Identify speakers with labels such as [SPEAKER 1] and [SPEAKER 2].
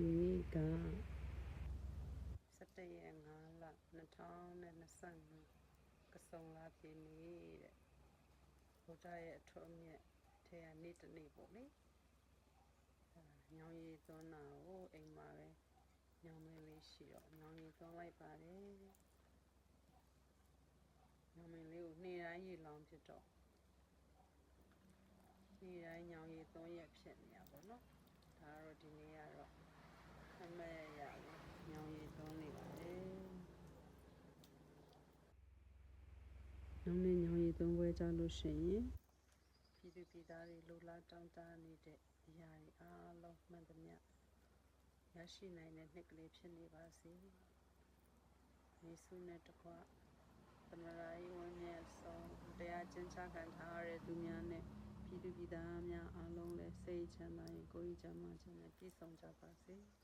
[SPEAKER 1] ဒီနေ့က17ရက်5လ2025ကစုံလာပြီနေတဲ့ဘုရားရဲ့အထွတ်အမြတ်ထဲကနေ့တစ်နေ့ပေါ့လေအဲညောင်ရည်သွန်းတာကိုအိမ်မှာပဲညောင်မင်းလေးရှိတော့ညောင်ရည်သွန်းလိုက်ပါတယ်ညောင်မင်းလေးကိုနေ့တိုင်းရေလောင်းဖြစ်တော့နေ့တိုင်းညောင်ရည်သွန်းရက်ဖြစ်နေရပါတော့ဒါကတော့ဒီနေ့ကတော့ အမေရရညောင်ရည်သွန်းနေပါလေ။ ညောင်နေညောင်ရည်သွန်းပွဲကြလို့ရှိရင်ပြည်သူပြည်သားတွေလိုလားတောင်းတနေတဲ့အရာတွေအားလုံးမှန်သမျှရရှိနိုင်တဲ့နှစ်ကလေးဖြစ်နေပါစေ။ယေရှုနဲ့တကွသမရာယဝဉ္ဇဉ်ဆုံးတရားကျင့်ချခံထားရတဲ့သူများနဲ့ပြည်သူပြည်သားများအားလုံးလည်းစိတ်ချမ်းသာရင်ကိုယ်ကြီးချမ်းသာခြင်းနဲ့ပြည့်စုံကြပါစေ။